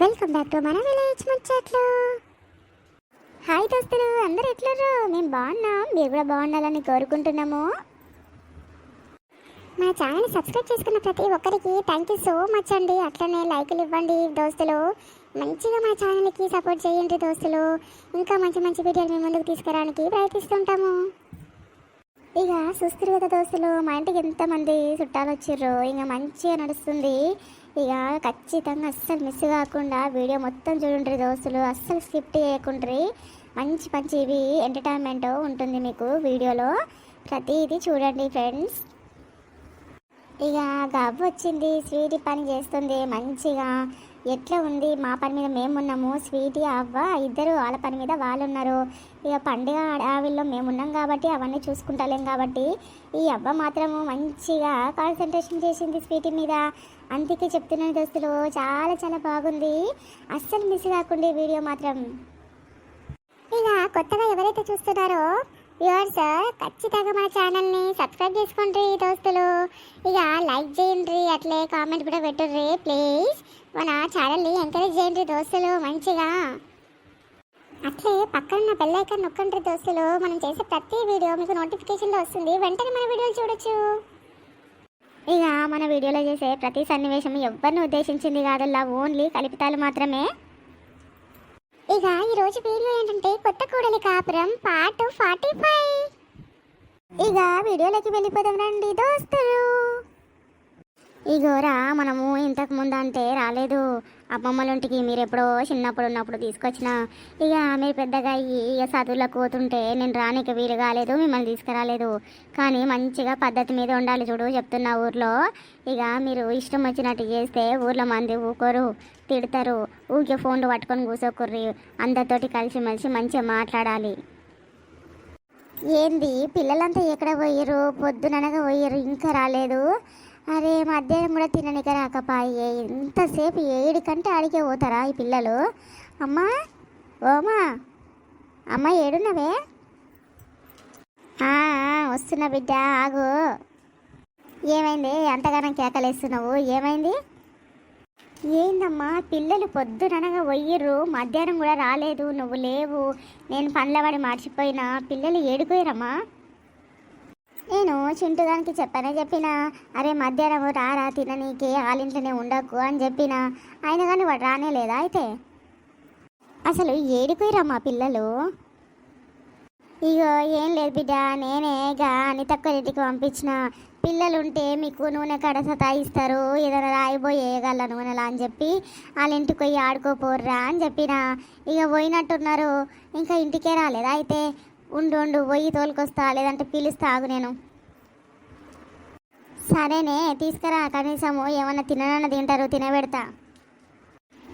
Welcome back to మన village ముచ్చట్లు. Hi దోస్తులు అందరు ఎట్లరు మేము బాగున్నాం మీరు కూడా బాగుండాలని కోరుకుంటున్నాము. మా ఛానల్ సబ్స్క్రైబ్ చేసుకున్న ప్రతి ఒక్కరికి థ్యాంక్ యూ సో మచ్ అండి. అట్లనే లైకులు ఇవ్వండి దోస్తులు. మంచిగా మా ఛానల్కి సపోర్ట్ చేయండి దోస్తులు. ఇంకా మంచి మంచి వీడియోలు మేము ముందుకు తీసుకురావడానికి ప్రయత్నిస్తుంటాము. ఇక చూస్తారు కదా దోస్తులు మా ఇంటికి ఎంతమంది చుట్టాలు వచ్చిర్రు ఇంకా మంచిగా నడుస్తుంది. ఇక ఖచ్చితంగా అస్సలు మిస్ కాకుండా వీడియో మొత్తం చూడండి దోస్తులు. అస్సలు స్కిప్ చేయకుండ్రి. మంచి మంచి ఇవి ఎంటర్టైన్మెంట్ ఉంటుంది మీకు వీడియోలో. ప్రతిదీ చూడండి ఫ్రెండ్స్ ఇక గవ్వ వచ్చింది. స్వీట్ పని చేస్తుంది. మంచిగా ఎట్లా ఉంది? మా పని మీద మేమున్నాము. స్వీటీ అవ్వ ఇద్దరు వాళ్ళ పని మీద వాళ్ళు ఉన్నారు ఇక పండుగ అడవిలో మేమున్నాం కాబట్టి అవన్నీ చూసుకుంటలేం కాబట్టి ఈ అవ్వ మాత్రము మంచిగా కాన్సన్ట్రేషన్ చేసింది స్వీటీ మీద. అందుకే చెప్తున్నాను దోస్తులు చాలా చాలా బాగుంది. అస్సలు మిస్ కాకుండా వీడియో మాత్రం. ఇక కొత్తగా ఎవరైతే చూస్తున్నారో వ్యూవర్స్ ఖచ్చితంగా మన ఛానల్ని సబ్స్క్రైబ్ చేసుకోండి దోస్తులు. ఇక లైక్ చేయండి అట్లే కామెంట్ కూడా పెట్టుర్రి ప్లీజ్ మన ఛానల్ని ఎంకరేజ్ చేయండి దోస్తులు మంచిగా. అట్లే పక్కన ఉన్న నొక్కండి దోస్తులు. మనం చేసే ప్రతి వీడియో మీకు నోటిఫికేషన్లో వస్తుంది. వెంటనే మన వీడియోలు చూడొచ్చు. ఇక మన వీడియోలో చేసే ప్రతి సన్నివేశం ఎవరిని ఉద్దేశించింది కాదల్లా ఓన్లీ కలిపితాలు మాత్రమే. ఇక ఈరోజు వీడియో ఏంటంటే కొత్త కూడలి కాపురం పార్ట్ ఫార్టీ ఫైవ్. ఇక వీడియోలోకి వెళ్ళిపోదాం రండి దోస్తులు. ఇగోరా మనము ఇంతకు ముందు అంటే రాలేదు. అమ్మమ్మలంటికి మీరు ఎప్పుడో చిన్నప్పుడు ఉన్నప్పుడు తీసుకొచ్చిన. ఇక మీరు పెద్దగా అయ్యి ఇక చదువులకు పోతుంటే నేను రానికి వీలు కాలేదు మిమ్మల్ని తీసుకురాలేదు. కానీ మంచిగా పద్ధతి మీద ఉండాలి చూడు చెప్తున్నా ఊర్లో. ఇక మీరు ఇష్టం వచ్చినట్టు చేస్తే ఊర్లో మంది ఊకోరు తిడతారు. ఊకే ఫోన్లు పట్టుకొని కూసోకుర్రి. అందరితోటి కలిసిమెలిసి మంచిగా మాట్లాడాలి. ఏంది? పిల్లలంతా ఎక్కడ పోయారు పొద్దుననగా పోయారు ఇంకా రాలేదు. అరే మధ్యాహ్నం కూడా తిననిక రాకపాయే ఇంతసేపు ఏడు కంటే ఆడికే పోతారా ఈ పిల్లలు? అమ్మా ఓమా అమ్మ ఏడున్నవే? వస్తున్నా బిడ్డ ఆగు. ఏమైంది? అంతగానం కేకలేస్తున్నావు. ఏమైంది? ఏందమ్మా పిల్లలు పొద్దుననగా పోయిర్రు మధ్యాహ్నం కూడా రాలేదు నువ్వు లేవు. నేను పనులబడి మర్చిపోయినా పిల్లలు ఏడుకోయరమ్మా నేను చింటుదానికి చెప్పనే చెప్పిన అరే మధ్యాహ్నం రారా తిననీకి వాళ్ళింట్లోనే ఉండకు అని చెప్పిన. ఆయన కానీ వాడు రానే లేదా అయితే? అసలు ఏడిపోయిరమ్మా పిల్లలు? ఇగో ఏం లేదు బిడ్డ నేనే గా అనితక్క ఇంటికి పంపించిన. పిల్లలు ఉంటే మీకు నూనె కడ సతాయిస్తారు ఏదైనా రాయిపోయేయగల నూనెలా అని చెప్పి వాళ్ళ ఇంటికి పోయి ఆడుకోపోర్రా అని చెప్పిన. ఇక పోయినట్టున్నారు ఇంకా ఇంటికే రాలేదా అయితే? ఉండు ఉండు పోయి తోలుకొస్తా లేదంటే పిలుస్తా ఆగు నేను. సరేనే తీసుకురా కనీసము ఏమన్నా తిననన్న తింటారు తినబెడతా.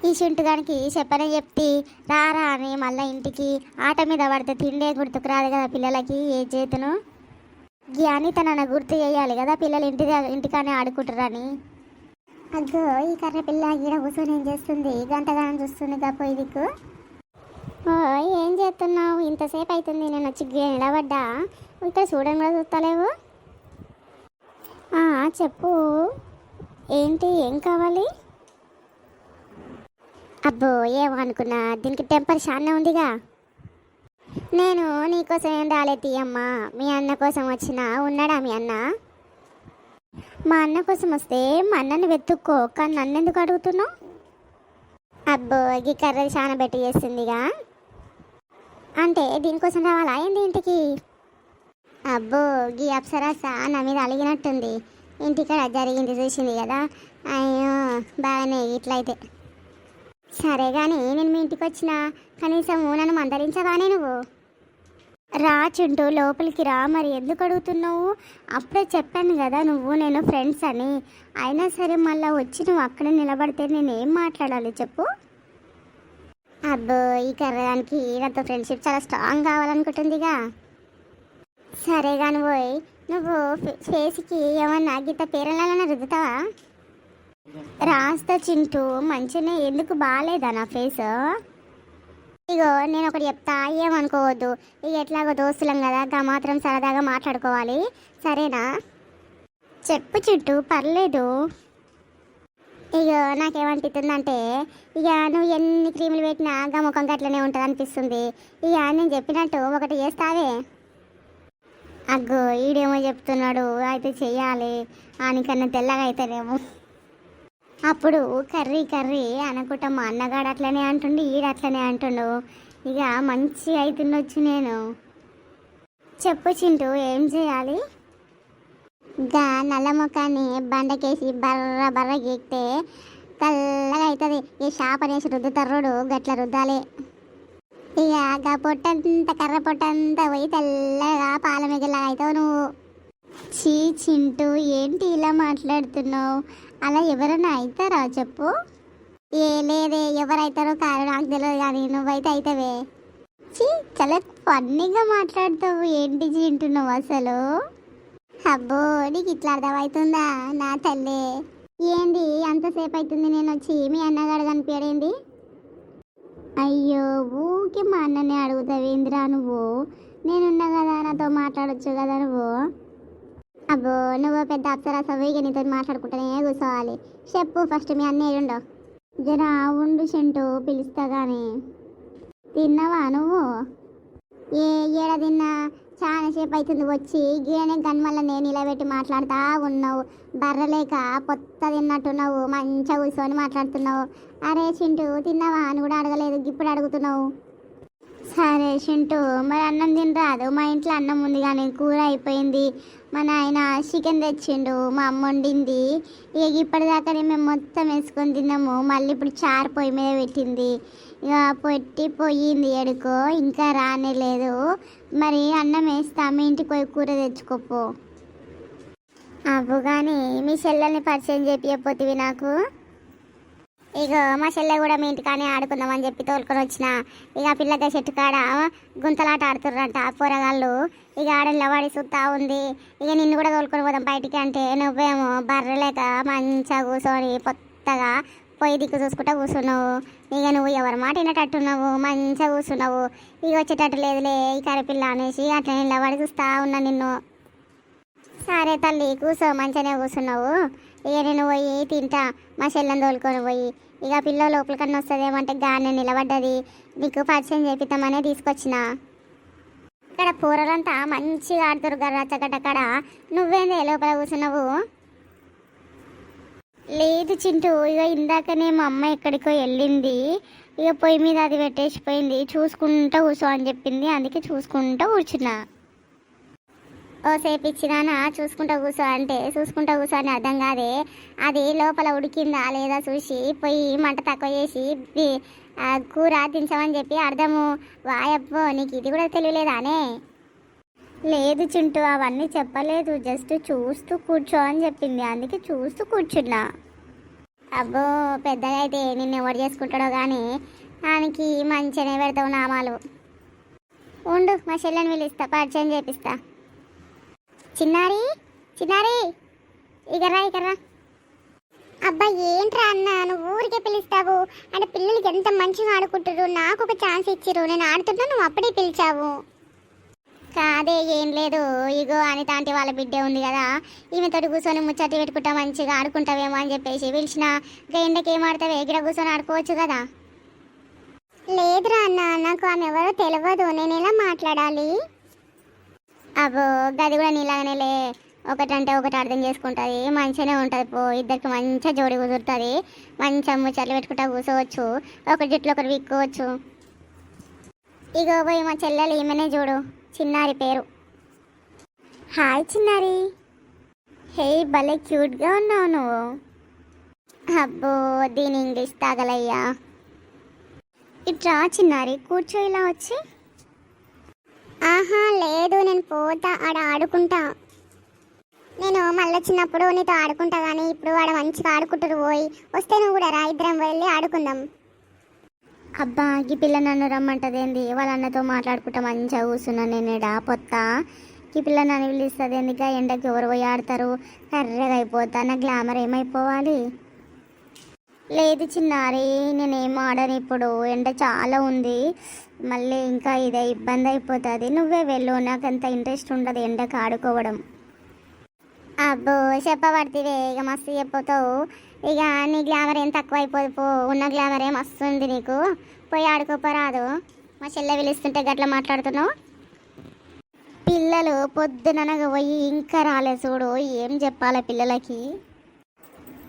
ఈ చింటుగానికి చెప్పనే చెప్తి రారా అని మళ్ళీ ఇంటికి ఆట మీద పడితే తిండే గుర్తుకు రాదు కదా పిల్లలకి ఏ చేతును? జ్ఞాని తనను గుర్తు చేయాలి కదా పిల్లలు ఇంటి ఇంటికానే ఆడుకుంటారని అగ్గో ఈ కర్ర పిల్ల ఈడ కూర్చొని ఏం చేస్తుంది? గంటగానం చూస్తుంది గప్ప ఇదికు ఏం చేస్తున్నావు? ఇంతసేపు అవుతుంది నేను వచ్చి నిలబడ్డా? ఇక్కడ చూడడం కూడా చూస్తలేవు? చెప్పు. ఏంటి? ఏం కావాలి? అబ్బో ఏమనుకున్నా దీనికి టెంపర్ చాలా ఉందిగా. నేను నీకోసం ఏం రాలే అమ్మా మీ అన్న కోసం వచ్చిన ఉన్నాడా మీ అన్న? మా అన్న కోసం వస్తే మా అన్నని వెతుక్కో కానీ నన్ను ఎందుకు అడుగుతున్నావు? అబ్బో ఈ కర్ర చాలా బెటర్ చేస్తుందిగా. అంటే దీనికోసం రావాలా? ఏంది ఇంటికి? అబ్బో గీ అప్సరాస నా మీద అలిగినట్టుంది. ఇంటికాడ జరిగింది చూసింది కదా? అయ్యో బాగానే ఇట్లయితే. సరే కానీ నేను మీ ఇంటికి వచ్చిన కనీసం నన్ను మందరించవానే నువ్వు. రా చుంటూ లోపలికి రా మరి ఎందుకు అడుగుతున్నావు? అప్పుడే చెప్పాను కదా నువ్వు నేను ఫ్రెండ్స్ అని. అయినా సరే మళ్ళీ వచ్చి నువ్వు అక్కడ నిలబడితే నేను ఏం మాట్లాడాలి చెప్పు. అబ్బో ఈ కర్రదానికి నాతో ఫ్రెండ్షిప్ చాలా స్ట్రాంగ్ కావాలనుకుంటుందిగా. సరే కాని పోయి నువ్వు ఫేస్కి ఏమన్నా గీత పేరెళ్ళాలన్నా రుద్దుతావా? రాస్తా చింటూ మంచిగానే ఎందుకు బాగాలేదా నా ఫేస్? ఇగో నేను ఒకటి చెప్తా ఏమనుకోవద్దు. ఇక ఎట్లాగో దోస్తులం కదా గా మాత్రం సరదాగా మాట్లాడుకోవాలి. సరేనా? చెప్పు చుట్టూ పర్లేదు. ఇక నాకేమనిపిస్తుందంటే ఇక నువ్వు ఎన్ని క్రీములు పెట్టినా గా ముఖం గట్లనే ఉంటుంది అనిపిస్తుంది ఇక నేను చెప్పినట్టు ఒకటి చేస్తావే? అగ్గో ఈడేమో చెప్తున్నాడు అయితే చెయ్యాలి. ఆనికన్నా తెల్లగా అయితేనేమో అప్పుడు కర్రీ కర్రీ అనుకుంటా మా అన్నగాడు అట్లనే అంటుండు ఈడు అట్లనే అంటుండు. ఇక మంచి అవుతుండొచ్చు నేను. చెప్పు చింటూ ఏం చేయాలి? గా నల్ల ముఖాన్ని బండకేసి బర్ర బర్ర గీక్తే తెల్లగా అవుతుంది ఈ షాప్ అనేసి రుద్దుతర్రుడు గట్ల రుద్దాలి. ఇక గా పొట్టంత కర్ర పొట్టంతా పోయి తెల్లగా పాల మిగలాగా అవుతావు నువ్వు. చీ చింటూ ఏంటి ఇలా మాట్లాడుతున్నావు? అలా ఎవరైనా అవుతారా చెప్పు? ఏ లేదే ఎవరైతారో కారు నాకు తెలియదు కానీ నువ్వైతే అవుతావే చీ చాలా ఫన్నీగా మాట్లాడుతావు. ఏంటి చింటున్నావు అసలు? అబ్బో నీకు ఇట్లా అర్థమవుతుందా? నా తల్లే. ఏంది అంతసేపు అవుతుంది నేను వచ్చి మీ అన్నగాడు కనిపించడేంది? అయ్యో ఊకే మా అన్ననే అడుగుతావేందిరా నువ్వు? నేనున్నా కదా నాతో మాట్లాడొచ్చు కదా నువ్వు? అబ్బో నువ్వు పెద్ద అప్సరసవి ఇక నీతో మాట్లాడుకుంటేనే కూర్చోవాలి. చెప్పు ఫస్ట్ మీ అన్నయ్య ఉండో జరా ఉండు చెంటు పిలుస్తా కానీ తిన్నావా నువ్వు? ఏ ఏడ తిన్నా? చాలా సేపు అవుతుంది వచ్చి గీడనే గన్మల్ల నేను ఇలా పెట్టి మాట్లాడుతా ఉన్నావు. బర్రలేక పొత్త తిన్నట్టున్నావు మంచిగా కూర్చొని మాట్లాడుతున్నావు. అరే చింటూ తిన్నావా? అని కూడా అడగలేదు ఇప్పుడు అడుగుతున్నావు. సరే చింటూ మరి అన్నం తినరాదు మా ఇంట్లో అన్నం ఉంది కానీ కూర అయిపోయింది. మా నాయన చికెన్ తెచ్చిండు మా అమ్మ వండింది. ఇక ఇప్పటిదాకానే మేము మొత్తం వేసుకొని తిన్నాము. మళ్ళీ ఇప్పుడు చారు పొయ్యి మీద పెట్టింది. ఇక పెట్టి పోయింది ఎడుకో ఇంకా రానే లేదు. మరి అన్నం వేస్తా మీ ఇంటికి పోయి కూర తెచ్చుకోపో అవ్వు కానీ మీ చెల్లెల్ని పరిచయం చెప్పకపోతే నాకు. ఇక మా చెల్లె కూడా మీ ఇంటికానే ఆడుకుందామని చెప్పి తోలుకొని వచ్చిన. ఇక పిల్లతో చెట్టు కాడ గుంతలాట ఆడుతుర్రంట ఆ పోరగాళ్ళు. ఇక ఆడ వాడి చూస్తా ఉంది. ఇక నిన్ను కూడా తోలుకొని పోదాం బయటికి అంటే నువ్వేమో బర్రెలేక మంచిగా కూర్చొని కొత్తగా పోయి దిక్కు చూసుకుంటా కూర్చున్నావు ఇక నువ్వు ఎవరి మాట వినటట్టున్నావు? మంచిగా కూర్చున్నావు ఇక వచ్చేటట్టు లేదులే ఈ కరిపిల్ల అనేసి అట్లా నిలబడి చూస్తా ఉన్నా నిన్ను. సరే తల్లి కూర్చో మంచిగానే కూర్చున్నావు ఇక నేను పోయి తింటా మా చెల్లెని తోలుకొని పోయి. ఇక పిల్ల లోపలికన్నా వస్తుందేమంటే గానే నిలబడ్డది. నీకు పరిచయం చేపిద్దామనే తీసుకొచ్చిన. ఇక్కడ పూరలంతా మంచిగా ఆడుతారు గర్రచ్చగడ్డ నువ్వేందే లోపల కూర్చున్నావు? లేదు చింటూ ఇక ఇందాకనే మా అమ్మ ఎక్కడికో వెళ్ళింది. ఇక పొయ్యి మీద అది పెట్టేసిపోయింది. చూసుకుంటూ కూర్చో అని చెప్పింది. అందుకే చూసుకుంటూ కూర్చున్నా. ఓ సేపు ఇచ్చినానా? చూసుకుంటా కూర్చో అంటే చూసుకుంటా కూర్చో అని అర్థం కాదే. అది లోపల ఉడికిందా లేదా చూసి పోయి మంట తక్కువ చేసి కూర దించమని చెప్పి అర్థము. వాయప్పో నీకు ఇది కూడా తెలియలేదానే? లేదు చింటూ అవన్నీ చెప్పలేదు. జస్ట్ చూస్తూ కూర్చో అని చెప్పింది. అందుకే చూస్తూ కూర్చున్నా. అబ్బో పెద్దగా అయితే నిన్ను ఎవరు చేసుకుంటాడో కానీ ఆయనకి మంచిగానే పెడతావు నామాలు. ఉండు మా చెల్లెని పిలుస్తా పరిచయం చేపిస్తా. చిన్నారి చిన్నారి ఇకరా ఇకరా అబ్బా ఏంట్రా అన్న? నువ్వు ఊరికే పిలుస్తావు. అంటే పిల్లలకి ఎంత మంచిగా ఆడుకుంటారు నాకు ఒక ఛాన్స్ ఇచ్చిరు నేను ఆడుతున్నా నువ్వు అప్పుడే పిలిచావు. కాదే ఏం లేదు. ఇగో అని తాంటి వాళ్ళ బిడ్డే ఉంది కదా. ఈమెతోటి కూర్చొని ముచ్చటి పెట్టుకుంటా మంచిగా ఆడుకుంటావేమో అని చెప్పేసి పిలిచిన ఇంకా ఎండకి ఏం ఆడతావే? ఎక్కడ కూర్చొని ఆడుకోవచ్చు కదా. లేదురా అన్న నాకు ఆమె ఎవరో తెలియదు నేను ఎలా మాట్లాడాలి? అబ్బో గది కూడా నీలాగానేలే ఒకటంటే ఒకటి అర్థం చేసుకుంటుంది. మంచిగానే ఉంటుంది పో. ఇద్దరికి మంచిగా జోడి కుదురుతుంది. మంచిగా ముచ్చట్లు పెట్టుకుంటా కూర్చోవచ్చు. ఒక జుట్లు ఒకరు విక్కోవచ్చు. ఇగో పోయి మా చెల్లెలు ఈమెనే చూడు. చిన్నారి పేరు. హాయ్ చిన్నారి. హే భలే క్యూట్గా ఉన్నావు నువ్వు. అబ్బో దీని ఇంగ్లీష్ తాగలయ్యా. ఇట్రా చిన్నారి కూర్చో ఇలా వచ్చి. ఆహా లేదు నేను పోతా ఆడ ఆడుకుంటా. నేను మళ్ళీ చిన్నప్పుడు నీతో ఆడుకుంటా కానీ ఇప్పుడు ఆడ మంచిగా ఆడుకుంటారు పోయి వస్తే నువ్వు కూడా రా ఇద్దరం వెళ్ళి ఆడుకుందాం. అబ్బా ఈ పిల్ల నన్ను రమ్మంటదేంది? వాళ్ళ అన్నతో మాట్లాడుకుంటా మంచిగా కూర్చున్నాను నేను ఈడ పొత్తా? ఈ పిల్ల నన్ను పిలుస్తుంది ఎందుక ఎండకి ఎవరు పోయి ఆడతారు? కర్రగా అయిపోతా నా గ్లామర్ ఏమైపోవాలి? లేదు చిన్నారి నేనేం ఆడను ఇప్పుడు? ఎండ చాలా ఉంది. మళ్ళీ ఇంకా ఇదే ఇబ్బంది అయిపోతుంది. నువ్వే వెళ్ళు. నాకు అంత ఇంట్రెస్ట్ ఉండదు ఎండకు ఆడుకోవడం. అబ్బో చెప్పబడితే ఇక మస్తు చెప్పతావు. ఇక నీ గ్లామర్ ఏం తక్కువ అయిపోదు పో. ఉన్న గ్లామర్ ఏం వస్తుంది నీకు. పోయి ఆడుకోపోరాదు మా చెల్లె పిలుస్తుంటే గట్ల మాట్లాడుతున్నావు? పిల్లలు పొద్దుననగా పోయి ఇంకా రాలే చూడు. ఏం చెప్పాలి పిల్లలకి?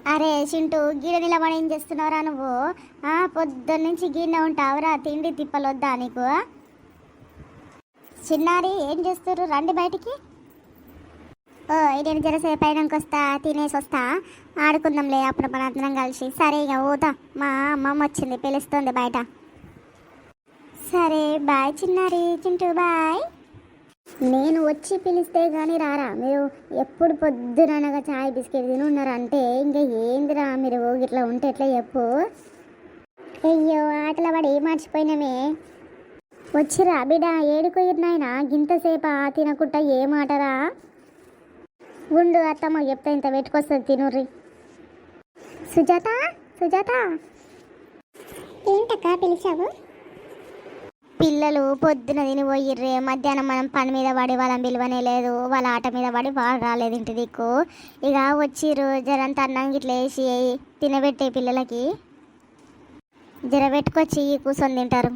అరే చింటూ గీడ నిలబడి ఏం చేస్తున్నావురా నువ్వు? పొద్దున్నుంచి పొద్దున్న నుంచి గీడ ఉంటావురా తిండి తిప్పలొద్దా నీకు? చిన్నారి ఏం చేస్తారు రండి బయటికి. ఓ నేను జరసేపు అయినాక వస్తా తినేసి వస్తా. ఆడుకుందాంలే అప్పుడు మన అందరం కలిసి. సరే ఇక పోతా మా అమ్మమ్మ వచ్చింది పిలుస్తుంది బయట. సరే బాయ్ చిన్నారి చింటూ బాయ్. నేను వచ్చి పిలిస్తే కానీ రారా? మీరు ఎప్పుడు పొద్దుననగా చాయ్ బిస్కెట్ తిని ఉన్నారంటే ఇంకా ఏందిరా మీరు ఇట్లా ఉంటే ఎట్లా చెప్పు? అయ్యో ఆటల ఏం మర్చిపోయినామే వచ్చిరా బిడ్డ ఏడుకోయినాయన గింతసేపు గింతసేప తినకుండా ఏమాటరా ఉండు అత్తమ్మ చెప్తే ఇంత పెట్టుకొస్తుంది తినుర్రి. సుజాత సుజాత. ఏంటక్క పిలిచావు? పిల్లలు పొద్దున తిని పోయిర్రే మధ్యాహ్నం మనం పని మీద పడి వాళ్ళని పిలువనే లేదు వాళ్ళ ఆట మీద పడి వాళ్ళు రాలేదు ఇంటి దిక్కు. ఇక వచ్చిర్రు జరంత అన్నం గిట్ల వేసి తినబెట్టే పిల్లలకి జర పెట్టుకొచ్చి కూర్చొని తింటారు.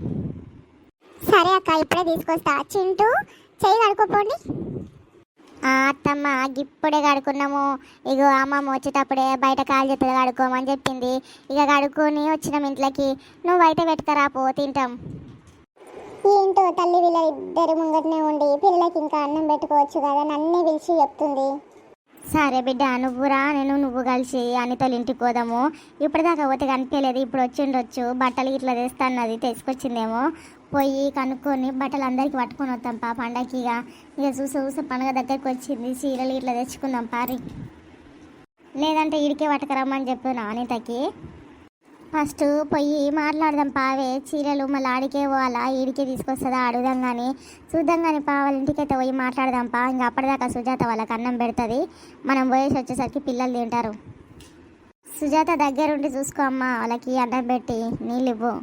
సరే అక్క ఇప్పుడే తీసుకొస్తా. చింటూ చెయ్యి కడుక్కోపోండి. ఆ, అత్తమ్మ ఇప్పుడే కడుక్కున్నాము. ఇగో అమ్మమ్మ వచ్చేటప్పుడే బయట కాలు చేతులు కడుక్కోమని చెప్పింది. ఇక కడుక్కొని వచ్చినాం ఇంట్లోకి. నువ్వు అయితే పెట్టుకరా పో తింటాం. ఏంటో తల్లి వీళ్ళ ఇద్దరు ముంగటనే ఉండి పిల్లలకి ఇంకా అన్నం పెట్టుకోవచ్చు కదా నన్నే పిలిచి చెప్తుంది. సరే బిడ్డ నువ్వురా నేను నువ్వు కలిసి అనితలు ఇంటికి పోదాము. ఇప్పటిదాకా పోతే కనిపించలేదు ఇప్పుడు వచ్చిండొచ్చు బట్టలు ఇట్లా తెస్తాన్నది తెచ్చుకొచ్చిందేమో. పోయి కనుక్కొని బట్టలు అందరికి పట్టుకొని వద్దాం పా పండగకి ఇక ఇక చూస చూస పండగ దగ్గరికి వచ్చింది చీరలు ఇట్లా తెచ్చుకుందాం పారి. లేదంటే ఇడికే పట్టుకురమ్మని చెప్పాను అనితకి. ఫస్ట్ పోయి మాట్లాడదాం పావే చీరలు మళ్ళీ ఆడికే పోవాలా ఈడికే తీసుకొస్తుందా అడుగుదాం కానీ చూద్దాం కానీ పా ఇంటికైతే పోయి మాట్లాడదాం పా. ఇంకా అప్పటిదాకా సుజాత వాళ్ళకి అన్నం పెడుతుంది. మనం పోయేసి వచ్చేసరికి పిల్లలు తింటారు. సుజాత దగ్గరుండి చూసుకో అమ్మ వాళ్ళకి అన్నం పెట్టి నీళ్ళు ఇవ్వు.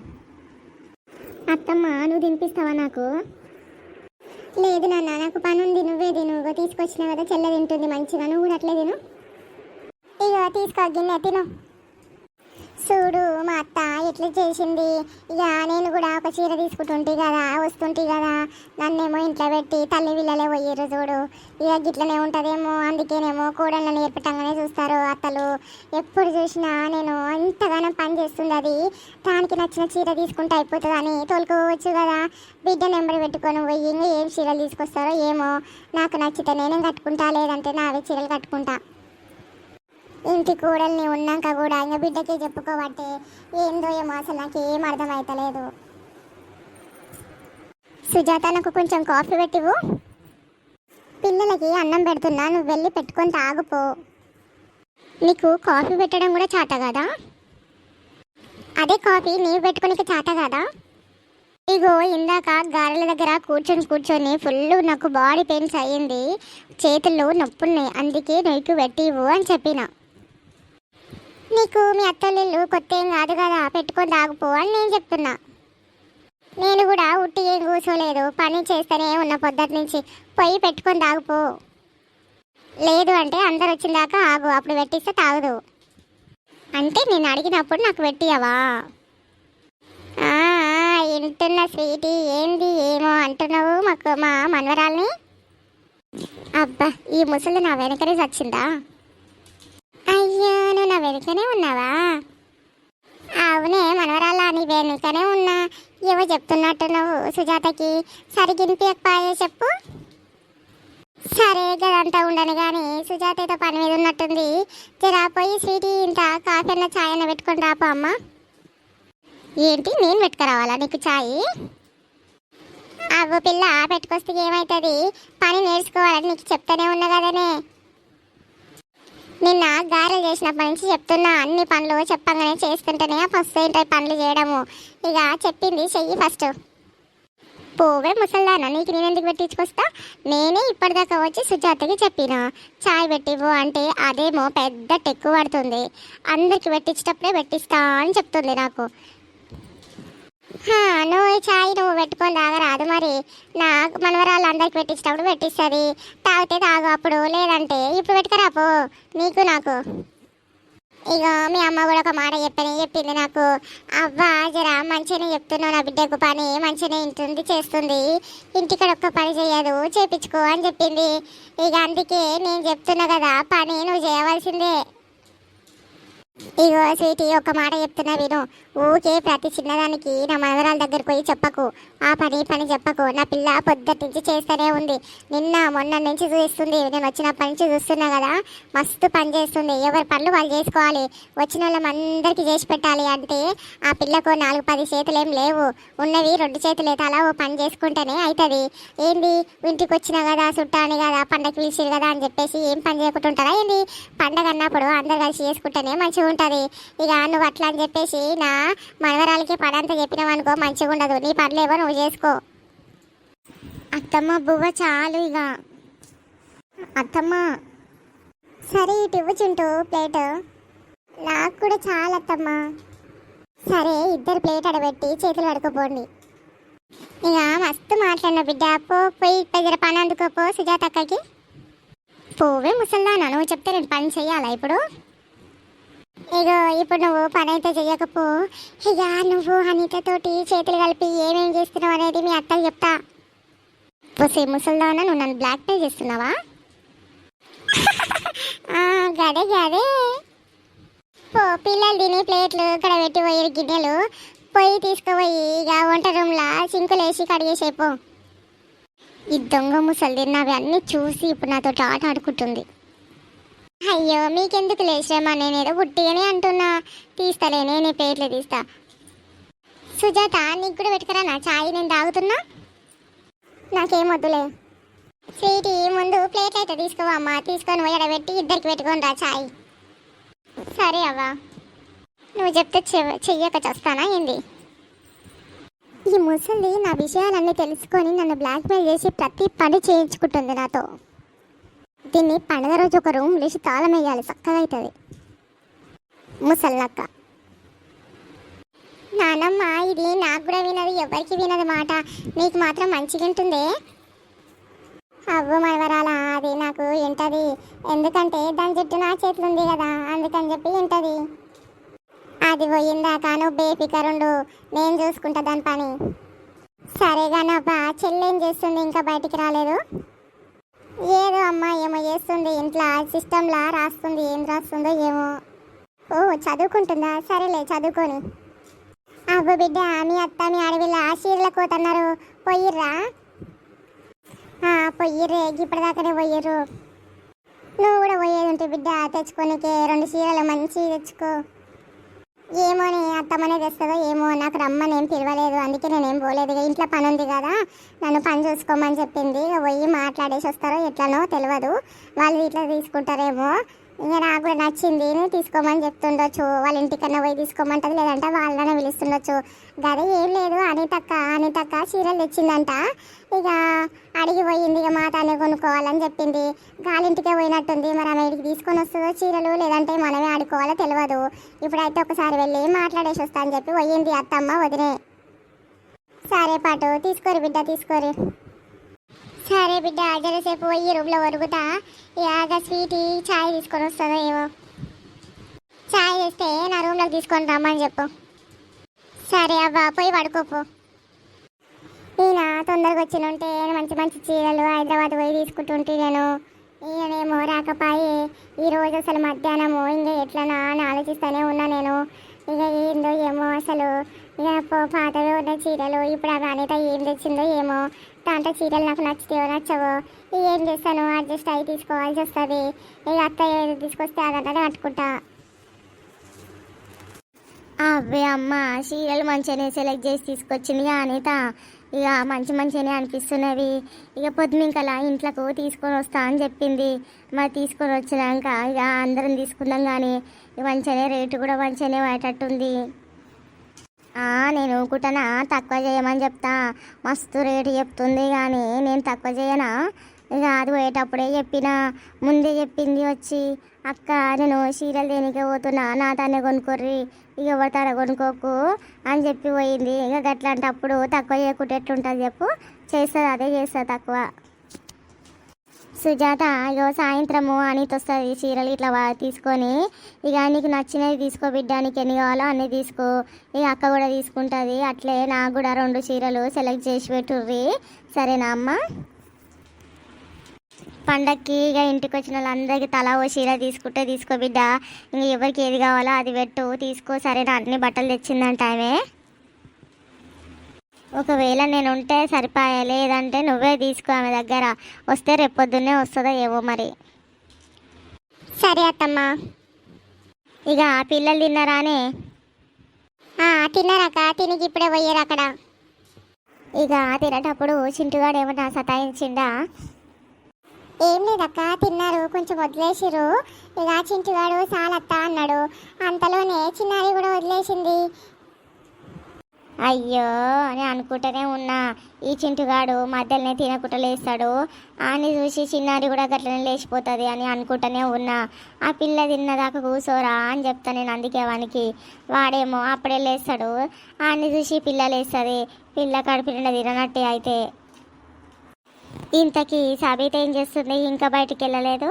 అత్తమ్మ నువ్వు తినిపిస్తావా నాకు? లేదు నాన్న నాకు పని ఉంది నువ్వే తిను. తీసుకొచ్చినా కదా చెల్ల తింటుంది మంచిగా. నువ్వు కూడా అట్లే తిను. ఇక తీసుకో గిన్నె తిను. చూడు మా అత్త ఎట్లా చేసింది. ఇక నేను కూడా ఒక చీర తీసుకుంటుంటే కదా వస్తుంటే కదా. నన్నేమో ఇంట్లో పెట్టి తల్లి పిల్లలే పోయారు చూడు. ఇక గిట్లనే ఉంటుందేమో అందుకేనేమో కూడళ్ళ ఏర్పటంగానే చూస్తారు అత్తలు. ఎప్పుడు చూసినా నేను ఎంతగానో పని చేస్తుంది అది. దానికి నచ్చిన చీర తీసుకుంటే అయిపోతుంది అని తోలుకోవచ్చు కదా. బిడ్డ నెంబర్ పెట్టుకొని పోయి ఇంకా ఏం చీరలు తీసుకొస్తారో ఏమో. నాకు నచ్చితే నేనేం కట్టుకుంటా లేదంటే నావే చీరలు కట్టుకుంటా. ఇంటి కూడల్ని ఉన్నాక కూడా ఇంకా బిడ్డకి చెప్పుకోబట్టే ఏందో ఏమో అసలు నాకు ఏం అర్థమవుతలేదు సుజాత నాకు కొంచెం కాఫీ పెట్టివు పిల్లలకి అన్నం పెడుతున్నా నువ్వు వెళ్ళి పెట్టుకొని తాగుపో. నీకు కాఫీ పెట్టడం కూడా చాట కదా? అదే కాఫీ నీవు పెట్టుకునే చాట కదా? ఇగో ఇందాక గారెల దగ్గర కూర్చొని కూర్చొని ఫుల్ నాకు బాడీ పెయిన్స్ అయ్యింది చేతుల్లో నొప్పున్నాయి అందుకే నీకు పెట్టివు అని చెప్పిన. నీకు మీ అత్తల్లు కొత్త ఏం కాదు కదా పెట్టుకొని తాగుపో అని నేను చెప్తున్నా. నేను కూడా ఉట్టి ఏం కూర్చోలేదు పని చేస్తూనే ఉన్న పొద్దుటి నుంచి. పొయ్యి పెట్టుకొని తాగుపో లేదు అంటే అందరు వచ్చిన దాకా ఆగు అప్పుడు పెట్టిస్తే తాగదు. అంటే నేను అడిగినప్పుడు నాకు పెట్టియవా వింటున్న స్వీటీ ఏంది ఏమో అంటున్నావు మాకు మా మనవరాల్ని? అబ్బా ఈ ముసలి నా వెనకనే వచ్చిందా అయ్యో నువ్వు నా వెనుకనే ఉన్నావా? అవునే మనవరాల నీ వెనుకనే ఉన్నా. ఏవో చెప్తున్నట్టు నువ్వు సుజాతకి సరిగినిపించకపోయే చెప్పు. సరే గదంతా ఉండను కానీ సుజాత ఏదో పని మీద ఉన్నట్టుంది. జరా పోయి స్వీటీ ఇంత కాఫీ అన్న ఛాయ్ అన్న పెట్టుకొని రాపో అమ్మ. ఏంటి నేను పెట్టుకురావాలా నీకు ఛాయ్ అవ్వ పిల్ల పెట్టుకొస్తే ఏమవుతుంది పని నేర్చుకోవాలని నీకు చెప్తానే ఉన్నా కదనే నిన్న గారెలు చేసినప్పటి నుంచి చెప్తున్నా అన్ని పనులు చెప్పంగానే చేస్తుంటేనే ఫస్ట్ ఏంటో పనులు చేయడము. ఇక చెప్పింది చెయ్యి ఫస్ట్. పోవే ముసల్దానా నీకు నేను ఎందుకు పెట్టించుకొస్తా? నేనే ఇప్పటిదాకా వచ్చి సుజాతకి చెప్పిన చాయ్ పెట్టివ్వు అంటే అదేమో పెద్ద టెక్కు పడుతుంది. అందరికి పెట్టించేటప్పుడే పెట్టిస్తా అని చెప్తుంది నాకు. నువ్వు చాయ్ నువ్వు పెట్టుకొని తాగరాదు మరి నా మనవరాలు అందరికి పెట్టించేటప్పుడు పెట్టిస్తుంది. తాగితే తాగు అప్పుడు. లేదంటే ఇప్పుడు పెట్టుకురాపో నీకు నాకు. ఇక మీ అమ్మ కూడా ఒక మాట చెప్పని చెప్పింది నాకు. అవ్వ జరా మంచిగానే చెప్తున్నావు నా బిడ్డకు పని. మంచిగానే ఇంటుంది చేస్తుంది. ఇంటికాడ ఒక్క పని చేయదు చేపించుకో అని చెప్పింది. ఇక అందుకే నేను చెప్తున్నా కదా పని నువ్వు చేయవలసిందే. ఇగో స్వీటీ ఒక మాట చెప్తున్నా విను. ఊకే ప్రతి చిన్నదానికి నా మనవరాల దగ్గరకు పోయి చెప్పకు. ఆ పని పని చెప్పకు. నా పిల్ల పొద్దుటి నుంచి చేస్తూనే ఉంది. నిన్న మొన్న నుంచి చూస్తుంది. నేను వచ్చినప్పటి నుంచి చూస్తున్నా కదా. మస్తు పని చేస్తుంది. ఎవరి పనులు వాళ్ళు చేసుకోవాలి. వచ్చిన వాళ్ళం అందరికీ చేసి పెట్టాలి అంటే ఆ పిల్లకు నాలుగు పది చేతులు ఏం లేవు. ఉన్నవి రెండు చేతులు అయితే అలా ఓ పని చేసుకుంటేనే అవుతుంది ఏంది? ఇంటికి వచ్చినా కదా చుట్టాని కదా పండగ పిలిచిరు కదా అని చెప్పేసి ఏం పని చేయకుండా ఉంటారా ఏంది? పండగ అన్నప్పుడు అందరు కలిసి చేసుకుంటేనే మంచిగా ఉంటుంది ఇక నువ్వు అట్లా అని చెప్పేసి నా మనవరాలకి పడంత చెప్పినావనుకో అనుకో మంచిగా ఉండదు. నీ పనులు ఏవో నువ్వు చేసుకో. అత్తమ్మ బువ్వ చాలు ఇక. అత్తమ్మ. సరే ఇటు ఇవ్వు చింటూ ప్లేట్. నాకు కూడా చాలు అత్తమ్మ. సరే ఇద్దరు ప్లేట్ అడబెట్టి చేతులు పడుకోపోండి ఇక మస్తు మాట్లాడిన బిడ్డ. పో పోయి దగ్గర పని అందుకోపో సుజాత అక్కకి పోవే ముసల్దానా నువ్వు చెప్తే నేను పని చేయాలా ఇప్పుడు? ఇగో ఇప్పుడు నువ్వు పని అయితే చెయ్యకపో. ఇక నువ్వు అనితతోటి చేతులు కలిపి ఏమేం చేస్తున్నావు అనేది మీ అత్తకి చెప్తా. పోసే ముసల్దానా నువ్వు నన్ను బ్లాక్ మెయిల్ చేస్తున్నావా గదే గదే. పో పిల్లలు తిని ప్లేట్లు ఇక్కడ పెట్టిపోయి గిన్నెలు. పోయి తీసుకుపోయి ఇక వంట రూమ్లా సింకులు వేసి కడిగేసేపో ఈ దొంగ ముసలి తిన్నవి అన్నీ చూసి ఇప్పుడు నాతో ఆట ఆడుకుంటుంది. అయ్యో మీకెందుకు లేచామా నేను ఏదో పుట్టిగానే అంటున్నా. తీస్తలే నీ పేర్లు తీస్తా. సుజాత నీకు కూడా పెట్టుకురా నా చాయ్ నేను తాగుతున్నా. నాకేం వద్దులే. స్వీటీ ముందు ప్లేట్ అయితే తీసుకోవమ్మా తీసుకొని పోయి పెట్టి ఇద్దరికి పెట్టుకొని రా చాయ్. సరే అవ్వా. నువ్వు చెప్తే చె- చెయ్యక చేస్తానా ఏంది? ఈ ముసలి నా విషయాలన్నీ తెలుసుకొని నన్ను బ్లాక్మెయిల్ చేసి ప్రతి పని చేయించుకుంటుంది నాతో. దీన్ని పండుగ రోజు ఒక రూమ్ లేచి తాళం వేయాలి చక్కగా అవుతుంది ముసల్లక్క. నానమ్మ ఇది నాకు కూడా వినదు ఎవరికి వినదు మాట. నీకు మాత్రం మంచిగా ఉంటుందే. అవ్వ మనవరాల అది నాకు ఏంటది ఎందుకంటే దాని జుట్టు నా చేతులు ఉంది కదా అందుకని చెప్పి ఏంటది అది పోయిందాక నువ్వు బేఫికరుండు నేను చూసుకుంటా దాని పని. సరేగా నా చెల్లెం చేస్తుంది ఇంకా బయటికి రాలేదు. ఏదో అమ్మ ఏమో చేస్తుంది. ఇంట్లో సిస్టంలా రాస్తుంది ఏం రాస్తుందో ఏమో. ఓ చదువుకుంటుందా? సరేలే చదువుకొని. అవ్వ బిడ్డ మీ అత్త మీ అడవిలో ఆ కోతన్నారు. పొయ్యిర్రా పొయ్యిర్రే ఇప్పటిదాకానే పోయిర్రు. నువ్వు కూడా పోయేది ఉంటే బిడ్డ తెచ్చుకోనికే రెండు చీరలు మంచి తెచ్చుకో. ఏమోని అత్తమ్మనే తెస్తుందో ఏమో నాకు రమ్మని ఏం పిలవలేదు అందుకే నేనేం పోలేదు. ఇక ఇంట్లో పని ఉంది కదా నన్ను పని చూసుకోమని చెప్పింది. పోయి మాట్లాడేసి వస్తారో ఎట్లనో తెలియదు వాళ్ళు ఇట్లా తీసుకుంటారేమో. ఇక నాకు కూడా నచ్చింది. నువ్వు తీసుకోమని చెప్తుండొచ్చు. వాళ్ళ ఇంటికన్నా పోయి తీసుకోమంటది లేదంటే వాళ్ళనే పిలుస్తుండొచ్చు. గదే ఏం లేదు. అనితక్క అనితక్క చీరలు తెచ్చిందంట. ఇక అడిగి పోయింది. ఇక మాతానే కొనుక్కోవాలని చెప్పింది. గాలింటికే పోయినట్టుంది. మరి ఆమె ఇంటికి తీసుకొని వస్తుందో చీరలు? లేదంటే మనమే ఆడుకోవాలో తెలియదు ఇప్పుడైతే ఒకసారి వెళ్ళి మాట్లాడేసి వస్తా అని చెప్పి పోయింది. అత్తమ్మ వదినే. సరే పాటు తీసుకోరు బిడ్డ తీసుకోరు. సరే బిడ్డ జరసేపు పోయి రూమ్లో ఒరుగుతా ఇక స్వీట్ చాయ్ తీసుకొని వస్తుందో ఏమో. చాయ్ చేస్తే నా రూమ్లోకి తీసుకొని రమ్మని చెప్పు. సరే అవ్వ పోయి పడుకోపో ఈయన తొందరగా వచ్చిన ఉంటే మంచి మంచి చీరలు హైదరాబాద్ పోయి తీసుకుంటుంటే నేను. ఈయనేమో రాకపాయే ఈ రోజు అసలు మధ్యాహ్నము ఇంకా ఎట్లనా అని ఆలోచిస్తూనే ఉన్నా నేను. ఇక ఏందో ఏమో అసలు. ఇక పాతవి ఉన్న చీరలు ఇప్పుడు అవి అనిత ఏం తెచ్చిందో ఏమో. దాంట్లో చీరలు నాకు నచ్చితేవో నచ్చవో. ఇక ఏం చేస్తాను? అడ్జస్ట్ అయ్యి తీసుకోవాల్సి వస్తుంది. ఇక అత్తయ్య ఏది తీసుకొస్తే అదంటే కట్టుకుంటా అవే అమ్మ చీరలు మంచిగానే సెలెక్ట్ చేసి తీసుకొచ్చింది అనిత. ఇక మంచి మంచిగానే అనిపిస్తున్నవి ఇక పొద్దుమింకలా ఇంట్లోకి తీసుకొని వస్తా అని చెప్పింది. మరి తీసుకొని వచ్చినాక ఇక అందరం తీసుకుందాం కానీ మంచిగానే రేటు కూడా మంచిగానే పడేటట్టుంది. నేను కుట్టనా తక్కువ చేయమని చెప్తా. మస్తు రేటు చెప్తుంది కానీ నేను తక్కువ చేయనా? ఇక అది పోయేటప్పుడే చెప్పిన. ముందే చెప్పింది వచ్చి అక్క నేను చీరలు దేనికే పోతున్నా? నా తానే కొనుక్కోర్రి. ఇక తన కొనుక్కోకు? అని చెప్పి పోయింది. ఇక గట్లాంటప్పుడు తక్కువ చేయకుంటే ఎట్లుంటుంది చెప్పు. చేస్తుంది అదే చేస్తుంది తక్కువ. సుజాత ఇగో సాయంత్రము అనిత వస్తుంది చీరలు ఇట్లా తీసుకొని. ఇక నీకు నచ్చినవి తీసుకో బిడ్డ నీకు ఎన్ని కావాలో అన్ని తీసుకో. ఇక అక్క కూడా తీసుకుంటుంది. అట్లే నాకు కూడా రెండు చీరలు సెలెక్ట్ చేసి పెట్టుర్రి. సరేనా అమ్మ? పండక్కి ఇక ఇంటికి వచ్చిన వాళ్ళందరికీ తలా ఓ చీర తీసుకుంటే తీసుకో బిడ్డ. ఇంక ఎవరికి ఏది కావాలో అది పెట్టు తీసుకో. సరేనా? అన్ని బట్టలు తెచ్చిందంట ఆమె. ఒకవేళ నేను ఉంటే సరిపాయా లేదంటే నువ్వే తీసుకో ఆమె దగ్గర. వస్తే రేపొద్దున్నే వస్తుందో ఏవో మరి. సరే అత్తమ్మ. ఇక పిల్లలు తిన్నారానే? ఆ, తిన్నారక్క. తినికి ఇప్పుడే పోయారు అక్కడ. ఇక తినేటప్పుడు చింటుగాడు ఏమన్నా సతాయించిండా? ఏం లేదక్క తిన్నారు. కొంచెం వదిలేసిరు ఇక చింటుగాడు సాలత్త అన్నాడు. అంతలోనే చిన్నారి కూడా వదిలేసింది. అయ్యో అని అనుకుంటూనే ఉన్నా. ఈ చింటుగాడు మధ్యలోనే తినకుండా లేస్తాడు. అని చూసి చిన్నారి కూడా గట్లనే లేచిపోతుంది అని అనుకుంటూనే ఉన్నా. ఆ పిల్ల తిన్నదాకా కూసోరా అని చెప్తా నేను అందుకే వానికి. వాడేమో అప్పుడే లేస్తాడు. అని చూసి పిల్ల లేస్తుంది. పిల్ల కడుపు నిండా తిననట్టే అయితే. ఇంతకీ సబిత ఏం చేస్తుంది? ఇంకా బయటికి వెళ్ళలేదు?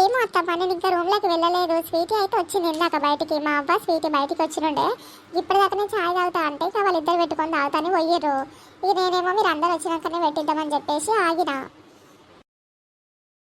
ఏమో అత్తమ్మ నేను ఇంకా రూమ్లోకి వెళ్ళలేదు. స్వీటీ అయితే వచ్చింది ఇందాక బయటికి. మా అవ్వ స్వీటీ బయటికి వచ్చినుండే. ఇప్పటిదాకా నేను ఛాయ్ తాగుతా అంటే ఇక వాళ్ళిద్దరు పెట్టుకొని తాగుతాని పోయారు ఇక నేనేమో మీరు అందరు వచ్చినాకనే పెట్టిద్దామని చెప్పేసి ఆగినా.